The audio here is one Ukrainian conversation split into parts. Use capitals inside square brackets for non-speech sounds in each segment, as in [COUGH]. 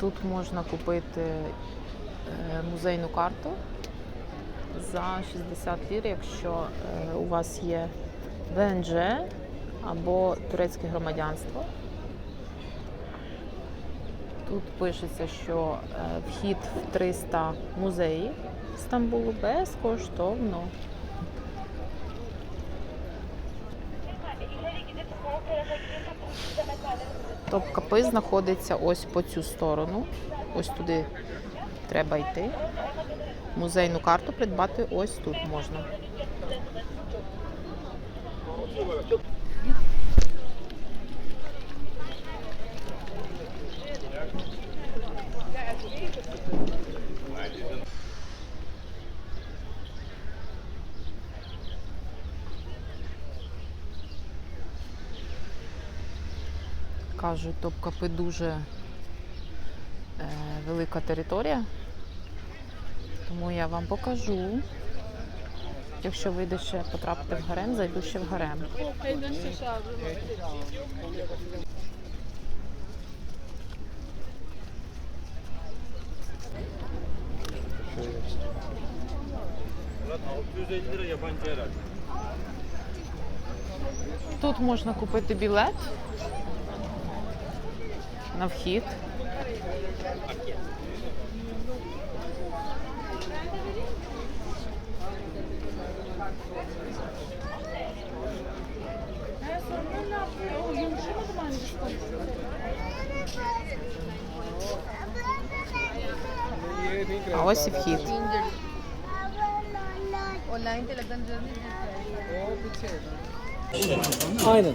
Тут можна купити е, музейну карту за 60 лір, якщо е, у вас є ВНЖ або турецьке громадянство. Тут пишеться, що е, вхід в 300 музеїв Стамбулу безкоштовно. Топ-капи знаходиться ось по цю сторону. Ось туди треба йти. Музейну карту придбати ось тут можна. Кажуть, Топкапи дуже е, велика територія. Тому я вам покажу. Якщо вийде ще потрапити в гарем, зайду ще в гарем. Murat 650 lira yabancı herhalde. Тут можна купити білет на вхід. А ось і вхід. Aynen.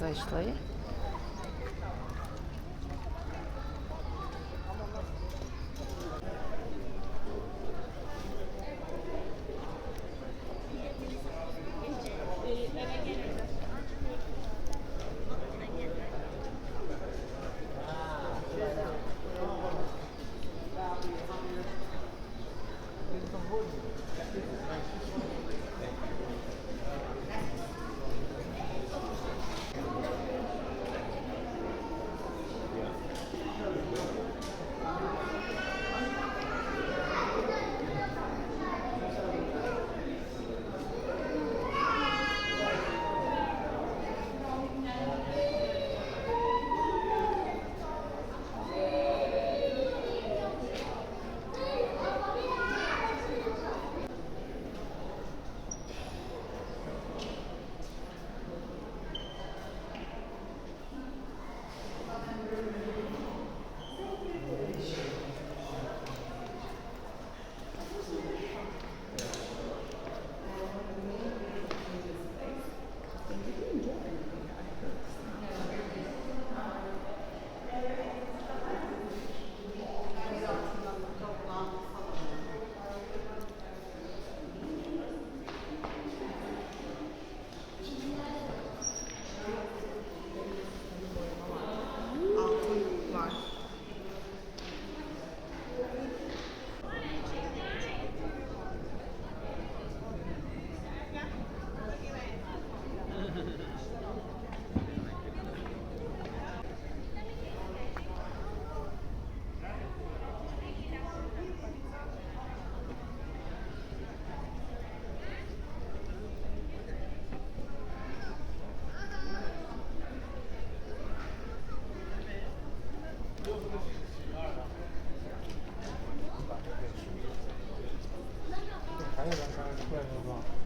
зайшли.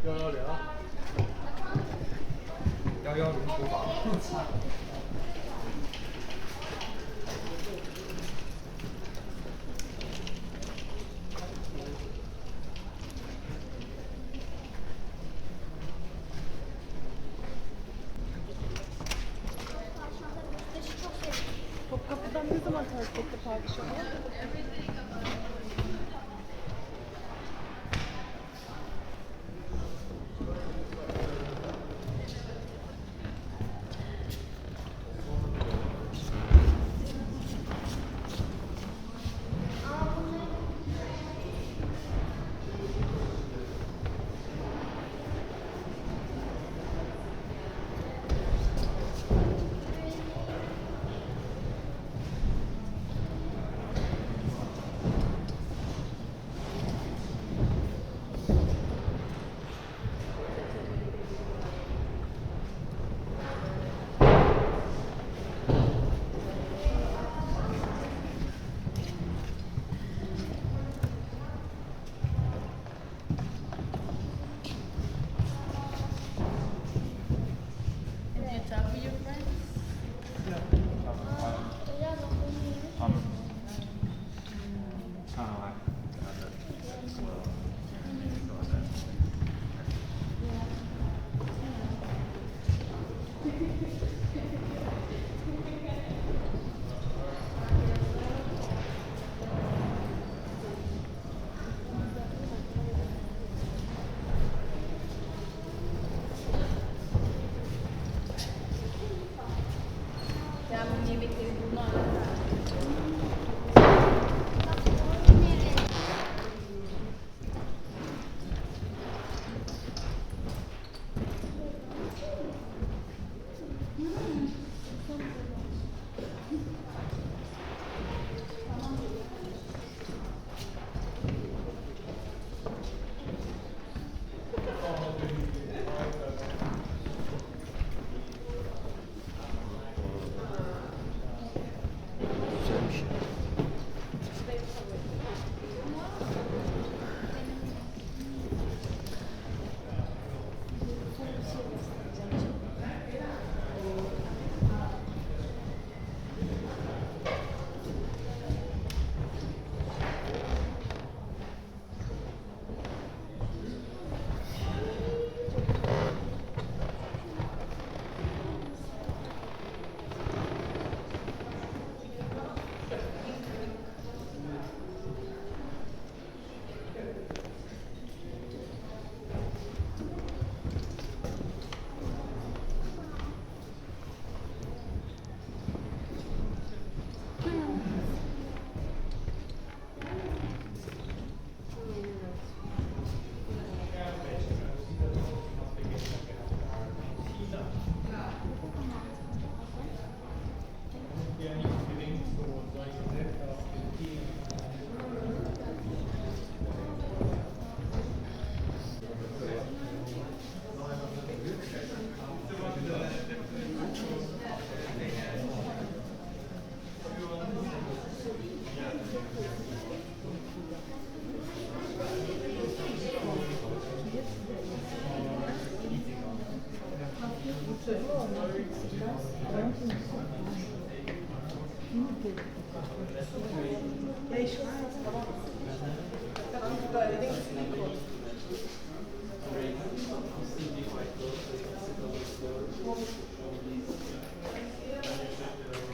幺幺零，幺幺零，厨房。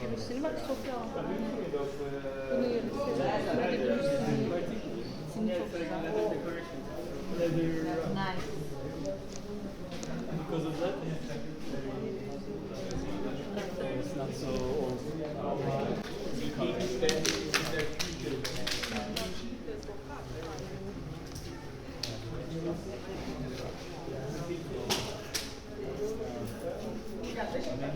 Gümüşsünü bak çok yağlı. Bunu yeriz. Bunu da gümüşsünü. Sini çok güzel.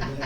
Yeah. [LAUGHS]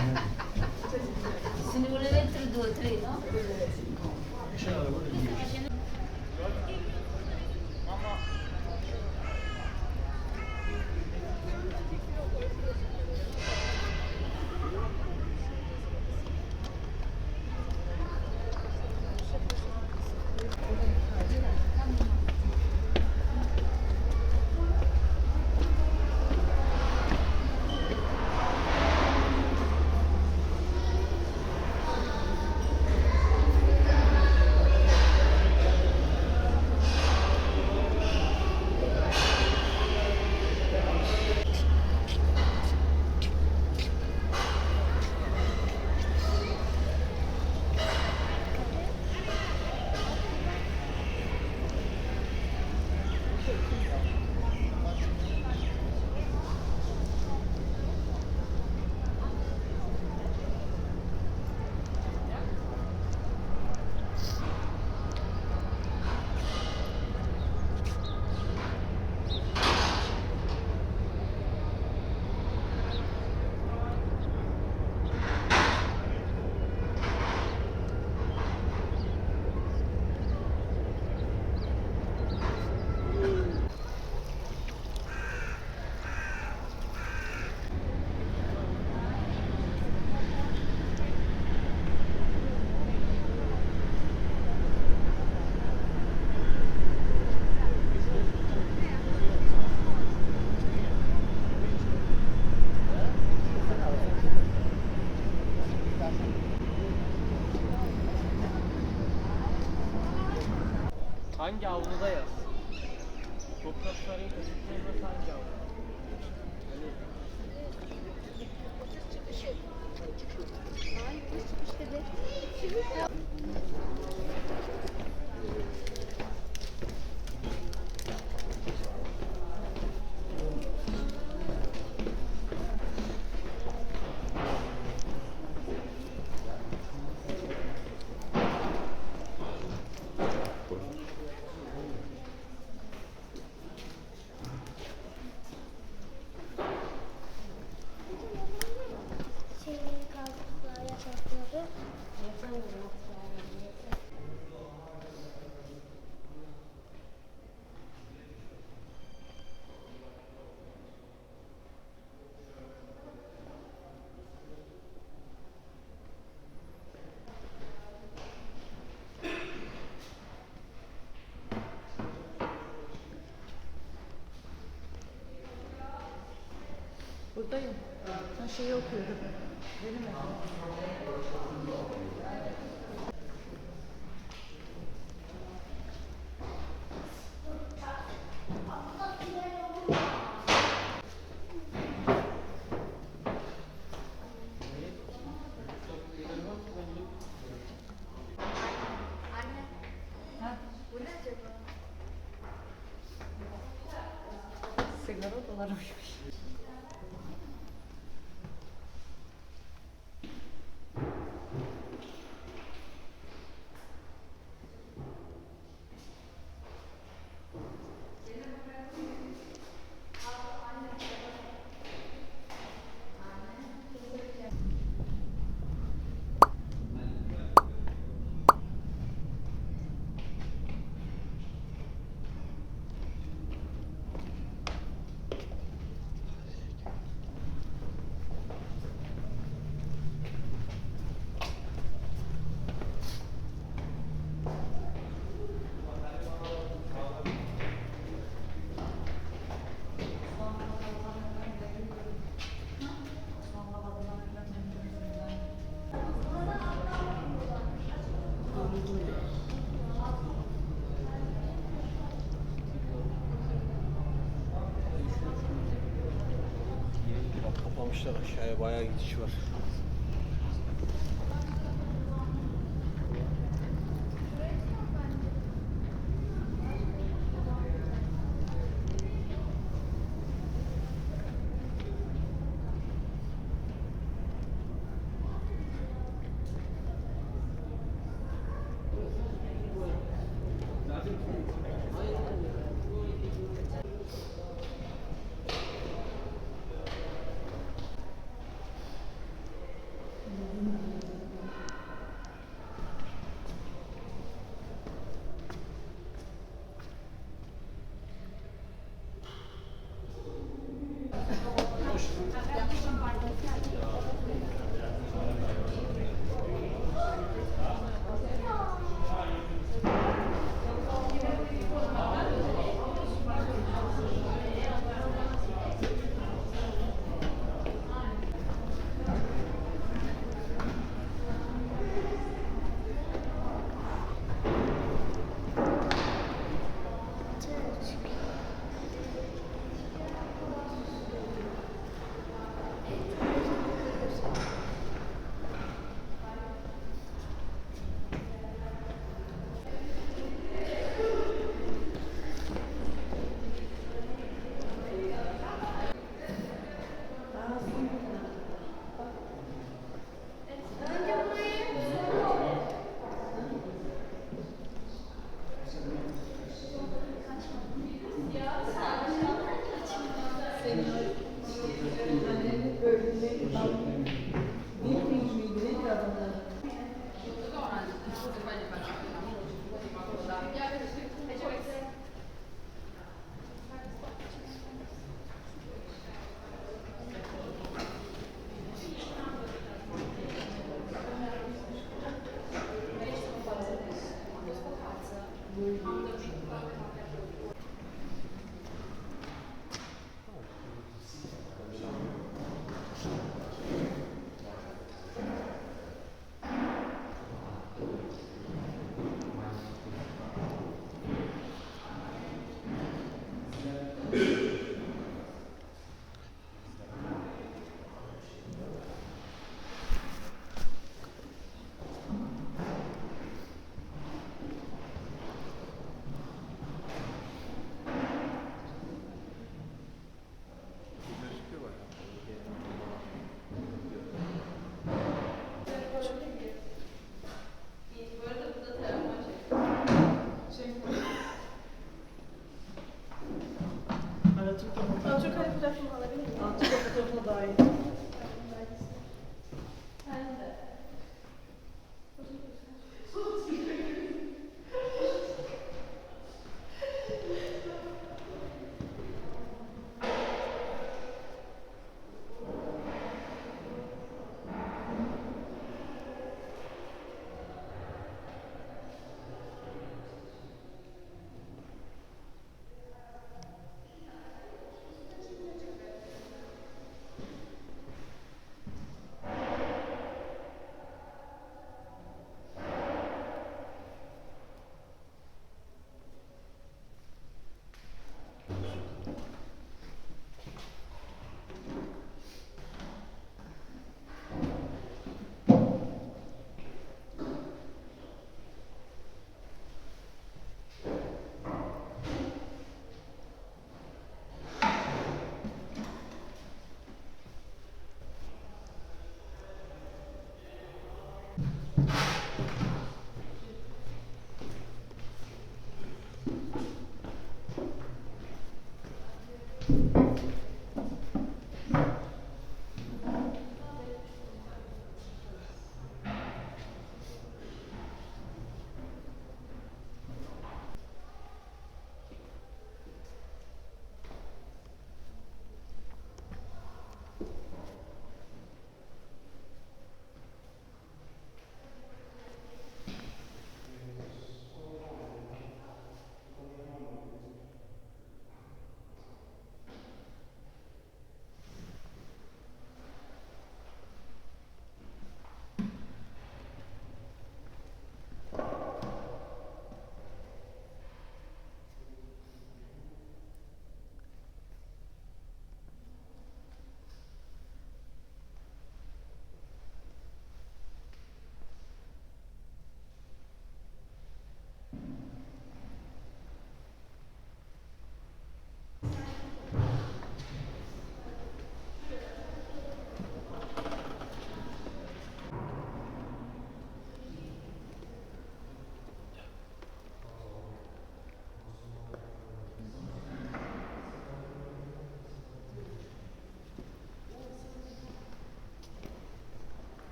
Yang 呀 Buradayım. Ben şeyi okuyorum. Benim Sigara dolarıymış. Bak kapamışlar aşağıya bayağı gidiş var.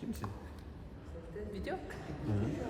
Kimsin? Video. Hı -hı.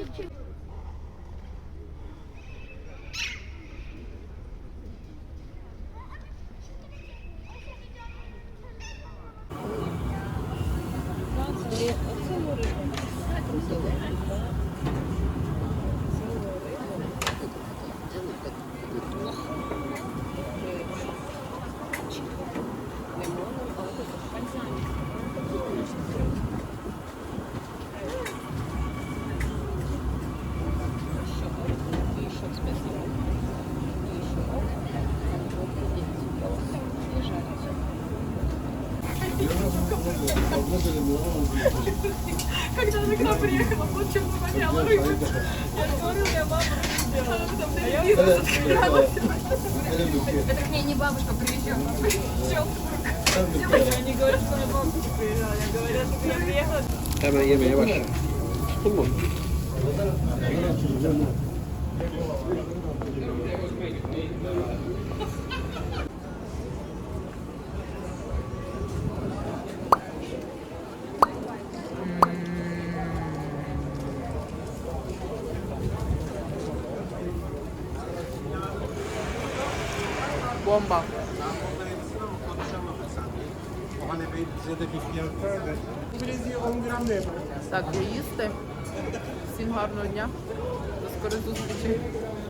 YouTube. Это к ней не бабушка приезжала, а приезжала. Они говорят, что она бабушка приезжала. Я говорю, что я приехала. Там я. Tuttun mu? Бомба. Так, доїсти. Всім гарного дня. До скорих зустрічей.